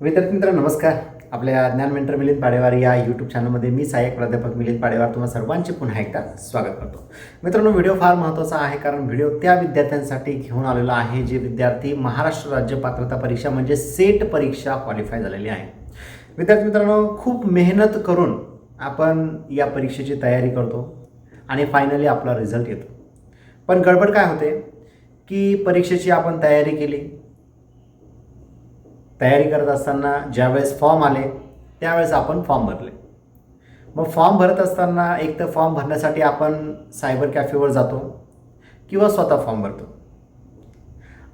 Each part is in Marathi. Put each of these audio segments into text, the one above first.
विद्यार्थी मित्र नमस्कार. आपल्या ज्ञान मेंटर मिलिंद पाडेवार या यूट्यूब चॅनलमध्ये मी सहाय्यक प्राध्यापक मिलिंद पाडेवार तुम्हा सर्वांचे पुन्हा एकदा स्वागत करतो. मित्रांनो व्हिडिओ फार महत्त्वाचा आहे कारण व्हिडिओ त्या विद्यार्थ्यांसाठी घेऊन आलेला आहे जे विद्यार्थी महाराष्ट्र राज्य पात्रता परीक्षा म्हणजे सेट परीक्षा क्वालिफाय झालेली आहे. विद्यार्थी मित्रांनो खूप मेहनत करून आपण या परीक्षेची तयारी करतो आणि फायनली आपला रिझल्ट येतो. पण गडबड काय होते? की परीक्षेची आपण तयारी केली तयारी करत असताना ज्यावेळेस फॉर्म आले त्यावेळेस आपण फॉर्म भरले. मग फॉर्म भरत असताना एक तर फॉर्म भरण्यासाठी आपण सायबर कॅफेवर जातो किंवा स्वतः फॉर्म भरतो.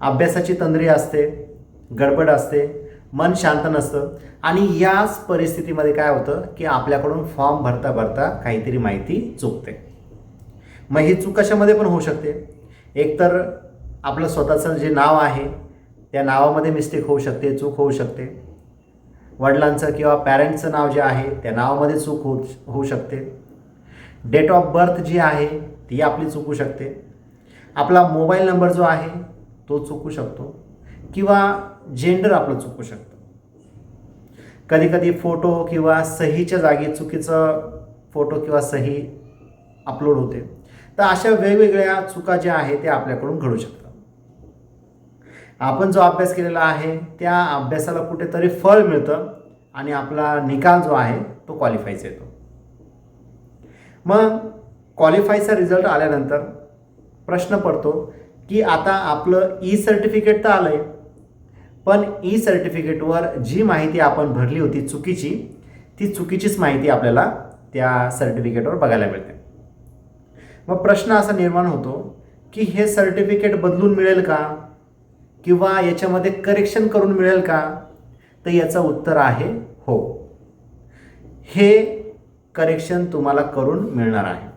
अभ्यासाची तंद्री असते गडबड असते मन शांत नसतं आणि याच परिस्थितीमध्ये काय होतं की आपल्याकडून फॉर्म भरता भरता काहीतरी माहिती चुकते. मग ही चूक कशामध्ये पण होऊ शकते. एकतर आपलं स्वतःचं जे नाव आहे त्या नावामध्ये मिस्टेक होऊ शकते चूक होऊ शकते. वडिलांचं किंवा पॅरेंटचं नाव जे आहे त्या नावामध्ये चूक होऊ होऊ शकते. डेट ऑफ बर्थ जी आहे ती आपली चुकू शकते. आपला मोबाईल नंबर जो आहे तो चुकू शकतो. किंवा जेंडर आपलं चुकू शकतं. कधीकधी फोटो किंवा सहीच्या जागी चुकीचं फोटो किंवा सही अपलोड होते. तर अशा वेगवेगळ्या चुका ज्या आहेत त्या आपल्याकडून घडू शकतात. आपण जो अभ्यास केलेला आहे त्या अभ्यासाला कुठेतरी फळ मिळतं आणि आपला निकाल जो आहे तो क्वालिफायचा येतो. मग क्वालिफायचा रिझल्ट आल्यानंतर प्रश्न पडतो की आता आपलं ई सर्टिफिकेट तर आलं आहे पण ई सर्टिफिकेटवर जी माहिती आपण भरली होती चुकीची ती चुकीचीच माहिती आपल्याला त्या सर्टिफिकेटवर बघायला मिळते. मग प्रश्न असा निर्माण होतो की हे सर्टिफिकेट बदलून मिळेल का? किंवा याच्यामध्ये करेक्शन करून मिळेल का? तर याचं उत्तर आहे हो. हे करेक्शन तुम्हाला करून मिळणार आहे.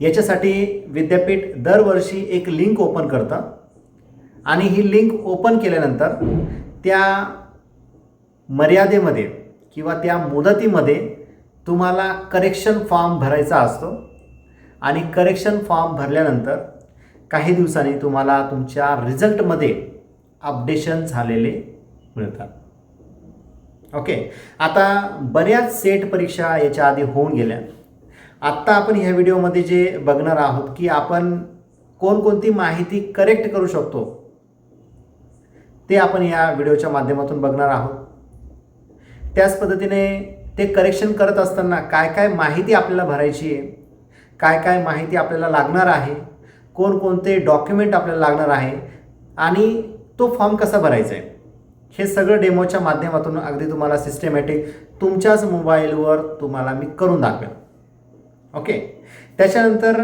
याच्यासाठी विद्यापीठ दरवर्षी एक लिंक ओपन करतं. आणि ही लिंक ओपन केल्यानंतर त्या मर्यादेमध्ये किंवा त्या मुदतीमध्ये तुम्हाला करेक्शन फॉर्म भरायचा असतो. आणि करेक्शन फॉर्म भरल्यानंतर काही दिवसांनी तुम्हाला तुमच्या रिझल्टमध्ये अपडेशन झालेले मिळतात. ओके? आता बऱ्याच सेट परीक्षा याच्या आधी होऊन गेल्या. आत्ता आपण ह्या व्हिडिओमध्ये जे बघणार आहोत की आपण कोणकोणती माहिती करेक्ट करू शकतो ते आपण या व्हिडिओच्या माध्यमातून बघणार आहोत. त्याच पद्धतीने ते करेक्शन करत असताना काय काय माहिती आपल्याला भरायची आहे काय काय माहिती आपल्याला लागणार आहे कोणकोणते डॉक्युमेंट आपल्याला लागणार आहे आणि तो फॉर्म कसा भरायचा आहे? हे सगळं डेमोच्या माध्यमातून अगदी तुम्हाला सिस्टमॅटिक तुमच्याच मोबाईलवर तुम्हाला मी करून दाखवेन. ओके त्याच्यानंतर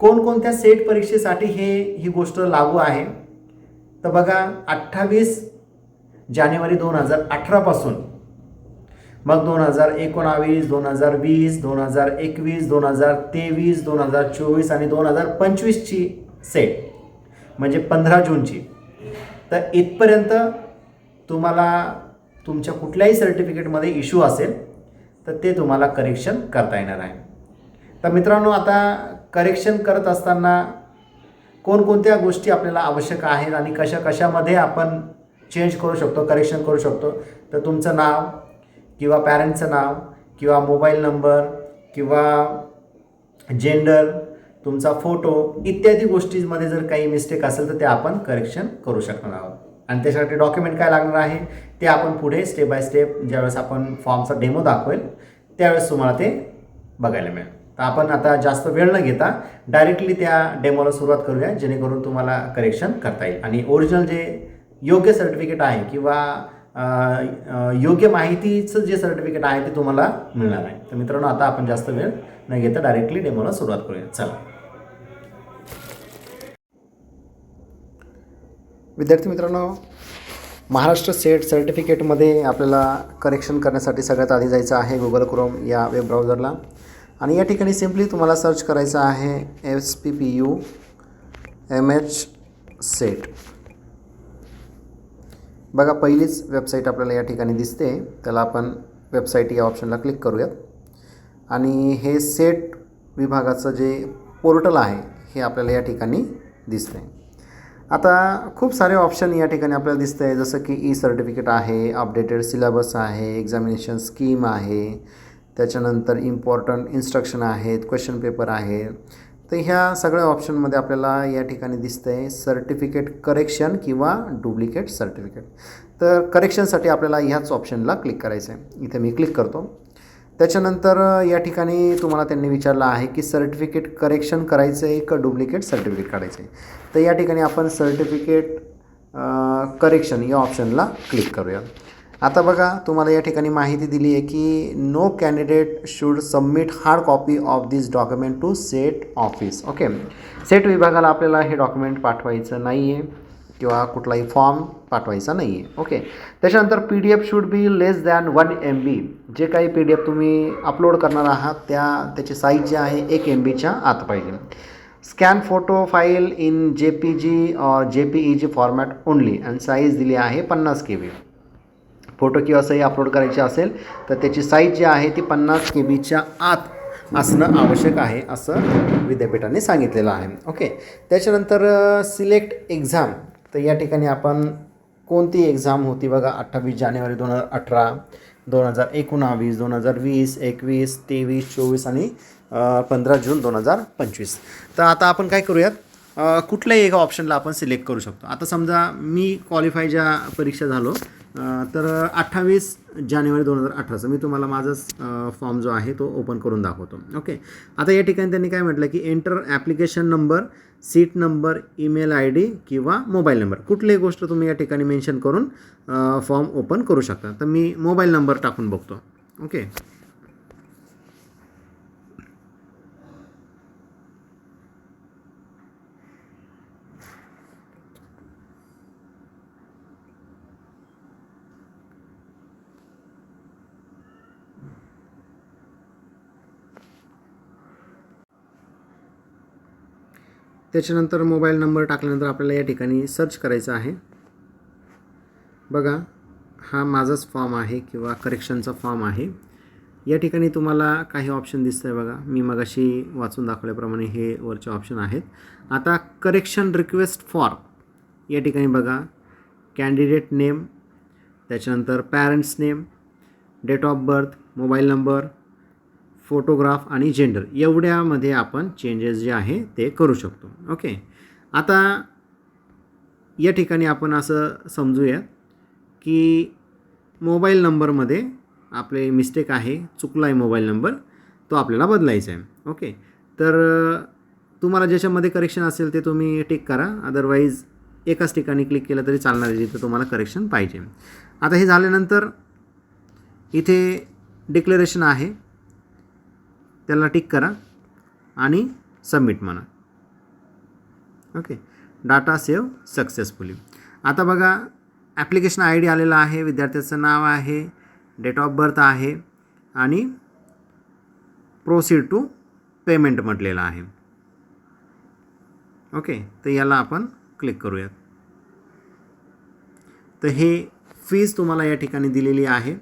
कोणकोणत्या सेट परीक्षेसाठी हे ही गोष्ट लागू आहे? तर बघा अठ्ठावीस जानेवारी दोन हजार अठरापासून मग दोन हजार एकोणावीस दोन हजार वीस दोन हजार एकवीस दोन हजार तेवीस दोन हजार चोवीस आणि दोन हजार पंचवीसची सेट म्हणजे पंधरा जूनची. तर इथपर्यंत तुम्हाला तुमच्या कुठल्याही सर्टिफिकेटमध्ये इश्यू असेल तर ते तुम्हाला करेक्शन करता येणार आहे. तर मित्रांनो आता करेक्शन करत असताना कोणकोणत्या गोष्टी आपल्याला आवश्यक आहेत आणि कशा कशामध्ये आपण चेंज करू शकतो करेक्शन करू शकतो तर तुमचं नाव किंवा पॅरेंटचं नाव किंवा मोबाईल नंबर किंवा जेंडर तुमचा फोटो इत्यादी गोष्टींमध्ये जर काही मिस्टेक असेल तर ते आपण करेक्शन करू शकणार आहोत. आणि त्याच्यासाठी डॉक्युमेंट काय लागणार आहे ते आपण पुढे स्टेप बाय स्टेप ज्यावेळेस आपण फॉर्मचा डेमो दाखवेल त्यावेळेस तुम्हाला ते बघायला मिळेल. तर आपण आता जास्त वेळ न घेता डायरेक्टली त्या डेमोला सुरुवात करूया जेणेकरून तुम्हाला करेक्शन करता येईल. आणि ओरिजिनल जे योग्य सर्टिफिकेट आहे किंवा योग्य माहितीचं जे सर्टिफिकेट आहे ते तुम्हाला मिळणार आहे. तर मित्रांनो आता आपण जास्त वेळ न घेता डायरेक्टली डेमोला सुरुवात करूया. चला. विद्यार्थी मित्रांनो महाराष्ट्र सेट सर्टिफिकेटमध्ये आपल्याला करेक्शन करण्यासाठी सगळ्यात आधी जायचं आहे गुगल क्रोम या वेब ब्राउझरला आणि या ठिकाणी सिम्पली तुम्हाला सर्च करायचं आहे S P P U M H SET बघा पहिलीच वेबसाईट आपल्याला या ठिकाणी दिसते. त्याला आपण वेबसाईट या ऑप्शनला क्लिक करूयात. आणि हे सेट विभागाचं जे पोर्टल आहे हे आपल्याला या ठिकाणी दिसतं आहे आता खूप सारे ऑप्शन या ठिकाणी आपल्याला दिसत आहे जसं की ई सर्टिफिकेट आहे अपडेटेड सिलेबस आहे एक्झामिनेशन स्कीम आहे. त्याच्यानंतर इम्पॉर्टंट इन्स्ट्रक्शन आहेत क्वेश्चन पेपर आहे. तर ह्या सगळ्या ऑप्शनमध्ये आपल्याला या ठिकाणी दिसतं आहे सर्टिफिकेट करेक्शन किंवा डुप्लिकेट सर्टिफिकेट तर करेक्शनसाठी आपल्याला ह्याच ऑप्शनला क्लिक करायचं आहे इथे मी क्लिक करतो. त्याच्यानंतर या ठिकाणी तुम्हाला त्यांनी विचारलं आहे की सर्टिफिकेट करेक्शन करायचं आहे का डुप्लिकेट सर्टिफिकेट काढायचं आहे तर या ठिकाणी आपण सर्टिफिकेट करेक्शन या ऑप्शनला क्लिक करूया. आता बघा तुम्हाला या ठिकाणी माहिती दिली आहे की no candidate should submit hard copy of this document to SET office okay SET विभागाला आपल्याला हे डॉक्युमेंट पाठवायचं नाही आहे किंवा कुठलाही फॉर्म पाठवायचा नाही आहे ओके त्याच्यानंतर P D F should be less than one M B जे काही पी डी एफ तुम्ही अपलोड करणार आहात त्या त्याची साईज जी आहे एक एम बीच्या आत पाहिजे. Scan photo file in J P G J P E G format only आणि साईज दिली आहे पन्नास के बी फोटो किंवा सही अपलोड करायची असेल तर त्याची साईज जी आहे ती पन्नास के बीच्या आत असणं आवश्यक आहे असं विद्यापीठाने सांगितलेलं आहे. ओके त्याच्यानंतर सिलेक्ट एक्झाम तर या ठिकाणी आपण कोणती एक्झाम होती बघा अठ्ठावीस जानेवारी दोन हजार अठरा दोन हजार एकोणावीस दोन हजार वीस एकवीस तेवीस चोवीस आणि पंधरा जून दोन हजार पंचवीस. तर आता आपण काय करूयात? कुठल्याही एका ऑप्शनला आपण सिलेक्ट करू शकतो. आता समजा मी क्वालिफाय ज्या परीक्षा झालो तर अठ्ठावीस जानेवारी दोन हजार अठराचं मी तुम्हाला माझाच फॉर्म जो आहे तो ओपन करून दाखवतो. ओके आता या ठिकाणी त्यांनी काय म्हटलं की enter application number seat number email I D किंवा मोबाईल नंबर कुठलीही गोष्ट तुम्ही या ठिकाणी मेन्शन करून फॉर्म ओपन करू शकता. तर मी मोबाईल नंबर टाकून बघतो. ओके त्याच्यानंतर मोबाईल नंबर टाकल्यानंतर आपल्याला या ठिकाणी सर्च करायचं आहे. बघा हा माझाच फॉर्म आहे किंवा करेक्शनचा फॉर्म आहे. या ठिकाणी तुम्हाला काही ऑप्शन दिसतं आहे बघा. मी मगाशी वाचून दाखवल्याप्रमाणे हे वरचे ऑप्शन आहेत. आता करेक्शन रिक्वेस्ट फॉर या ठिकाणी बघा. कॅन्डिडेट नेम त्याच्यानंतर parents name date of birth mobile number photograph आणि जेंडर एवढ्यामध्ये आपण चेंजेस जे आहे ते करू शकतो. ओके आता या ठिकाणी आपण असं समजूया की मोबाईल नंबरमध्ये आपले मिस्टेक आहे चुकला आहे मोबाईल नंबर तो आपल्याला बदलायचा आहे. ओके तर तुम्हाला ज्याच्यामध्ये करेक्शन असेल ते तुम्ही टिक करा. अदरवाईज एकाच ठिकाणी क्लिक केलं तरी चालणार आहे जिथं तुम्हाला करेक्शन पाहिजे. आता हे झाल्यानंतर इथे डिक्लेरेशन आहे. त्याला टिक करा आणि सबमिट म्हणा. ओके. डाटा सेव्ह सक्सेसफुली आता बघा ॲप्लिकेशन आय डी आलेला आहे विद्यार्थ्याचं नाव आहे डेट ऑफ बर्थ आहे आणि प्रोसीड टू पेमेंट म्हटलेलं आहे. ओके. तर याला आपण क्लिक करूयात. तर हे फीज तुम्हाला या ठिकाणी दिलेली आहे.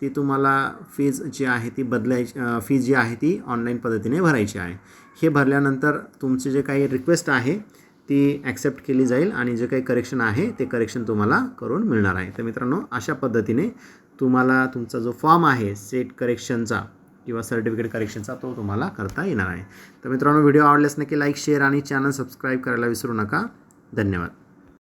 ती तुम्हाला फीज जी आहे ती बदलायची फीज जी आहे ती ऑनलाईन पद्धतीने भरायची आहे. हे भरल्यानंतर तुमचे जे काही रिक्वेस्ट आहे ती ॲक्सेप्ट केली जाईल आणि जे काही करेक्शन आहे ते करेक्शन तुम्हाला करून मिळणार आहे. तर मित्रांनो अशा पद्धतीने तुम्हाला तुमचा जो फॉर्म आहे सेट करेक्शनचा किंवा सर्टिफिकेट करेक्शनचा तो तुम्हाला करता येणार आहे. तर मित्रांनो व्हिडिओ आवडल्यास नक्की लाईक शेअर आणि चॅनल सबस्क्राईब करायला विसरू नका. धन्यवाद.